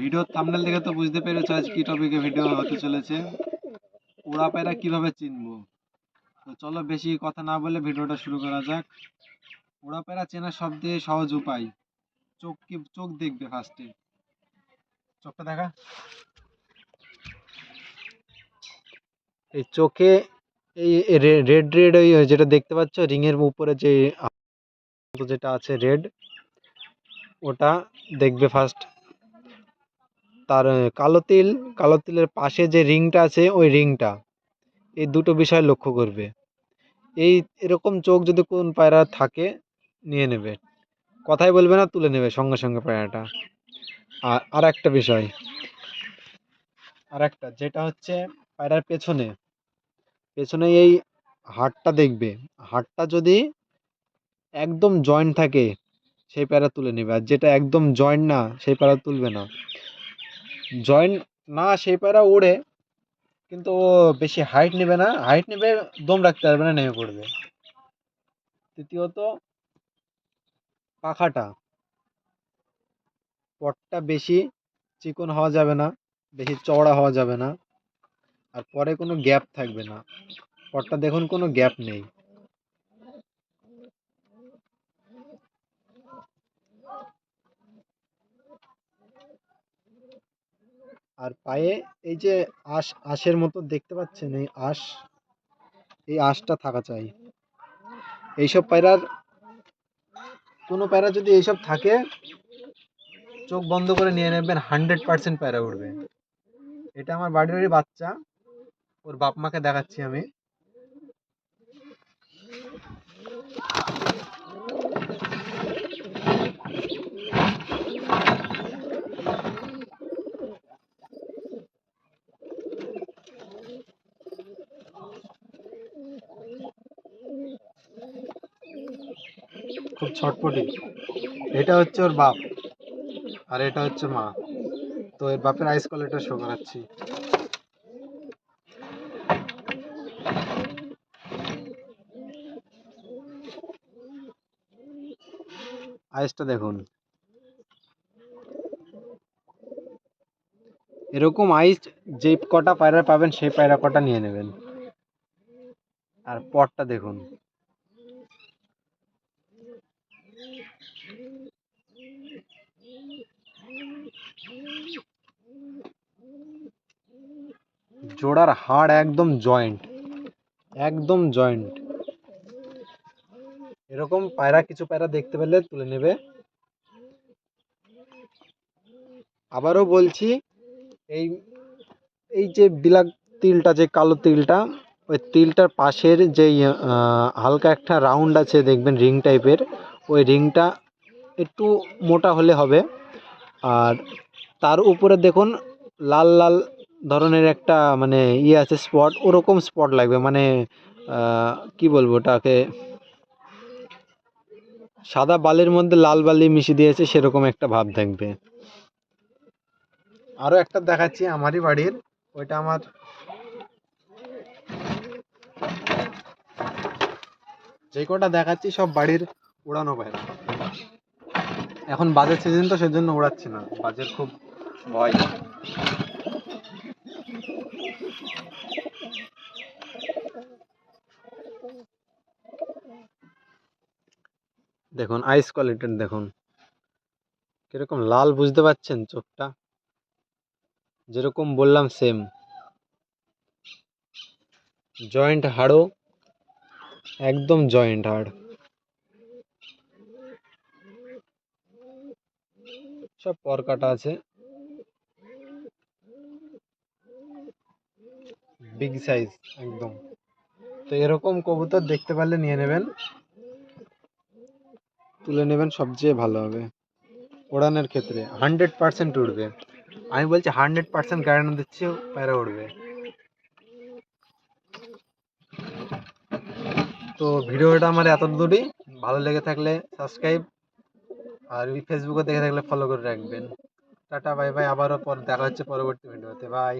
ভিডিওর থাম্বনেল দেখে তো বুঝতে পেরেছ আজ কি টপিকে ভিডিও হতে চলেছে। উড়া পায়রা কীভাবে চিনবো? তো চলো বেশি কথা না বলে ভিডিওটা শুরু করা যাক। উড়া পায়রা চেনার সবথেকে সহজ উপায়। চোখ কি, চোখ দেখবে ফার্স্টে চোখটা দেখা। এই চোখে এই রেড রেড ওই যেটা দেখতে পাচ্ছ, রিংয়ের উপরে যে যেটা আছে রেড ওটা দেখবে ফার্স্ট তার কালো তিল, কালো তিলের পাশে যে রিংটা আছে ওই রিংটা। এই দুটো বিষয় লক্ষ্য করবে। এই এরকম চোখ যদি কোন পায়রা থাকে, নিয়ে নেবে। কথাই বলবে না, তুলে নেবে সঙ্গে সঙ্গে পায়রাটা। আর আর একটা বিষয়। আর একটা, যেটা হচ্ছে পায়রার পেছনে। পেছনে এই হাড়টা দেখবে। হাড়টা যদি একদম জয়েন্ট থাকে, সেই প্যারা তুলে নেবে। আর যেটা একদম জয়েন্ট না, সেই প্যারা তুলবে না। জয়েন্ট না সেই পায়রা ওড়ে, কিন্তু ও বেশি হাইট নেবে না। হাইট নেবে, দম রাখতে পারবে না, নেমে পড়বে। তৃতীয়ত, পাখাটা। পটটা বেশি চিকন হওয়া যাবে না, বেশি চওড়া হওয়া যাবে না, আর পরে কোনো গ্যাপ থাকবে না। পটটা দেখুন কোনো গ্যাপ নেই। আর পায়ে এই যে আঁশ, আঁশের মতো দেখতে পাচ্ছেন এই আঁশ, এই আঁশটা থাকা চাই। এইসব পায়রার, কোনো পায়রা যদি এইসব থাকে, চোখ বন্ধ করে নিয়ে নেবেন, হান্ড্রেড পার্সেন্ট পায়রা উঠবে এটা আমার বাড়িরই বাচ্চা, ওর বাপ মাকে দেখাচ্ছি আমি। খুব ছটপটি। এটা হচ্ছে ওর বাপ, আর এটা হচ্ছে মা। তো এর বাপের আইস কোয়ালিটা শো করাচ্ছি। আইসটা দেখুন। এরকম আইস যে কটা পায়রা পাবেন, সেই পায়রা কটা নিয়ে নেবেন। আর পটটা দেখুন। জোড়ার হাড় একদম জয়েন্ট একদম জয়েন্ট এরকম পায়রা, কিছু পায়রা দেখতে পেলে তুলে নেবে। আবারও বলছি, এই এই যে বিলাক তিলটা, যে কালো তিলটা, ওই তিলটার পাশের যেই হালকা একটা রাউন্ড আছে, দেখবেন রিং টাইপের ওই রিংটা একটু মোটা হলে হবে। আর তার উপরে দেখুন, লাল লাল ধরনের একটা মানে ইয়ে আছে স্পট ওরকম স্পট লাগবে মানে কি বলব ওটাকে? সাদা বালির মধ্যে লাল বালি মিশিয়ে দিয়েছে, সেরকম একটা ভাব থাকবে আরও একটা দেখাচ্ছি আমারই বাড়ির, ওইটা আমার যে কটা দেখাচ্ছি সব বাড়ির উড়ানো বাইরে এখন বাজের সিজন তো সেজন্য উড়াচ্ছি না, বাজের খুব ভয়। দেখুন আইস কোয়ালিটির দেখুন। কীরকম লাল বুঝতে পারছেন চোখটা? যেরকম বললাম সেম জয়েন্ট হাড়ও একদম জয়েন্ট হাড়। সব পর কাটা আছে। বিগ সাইজ একদম। তো এরকম কবুতর দেখতে পারলে নিয়ে নেবেন। তুলে নেবেন, সবচেয়ে ভালো হবে। ওড়ানোর ক্ষেত্রে হান্ড্রেড পার্সেন্ট উঠবে আমি বলছি হান্ড্রেড পার্সেন্ট গ্যারান্টি দিচ্ছি, প্যারা উঠবে তো ভিডিওটা আমার এত দূরই ভালো লেগে থাকলে সাবস্ক্রাইব আর ফেসবুকে দেখে থাকলে ফলো করে রাখবেন। টাটা বাই বাই আবারও পর দেখা হচ্ছে পরবর্তী ভিডিওতে। বাই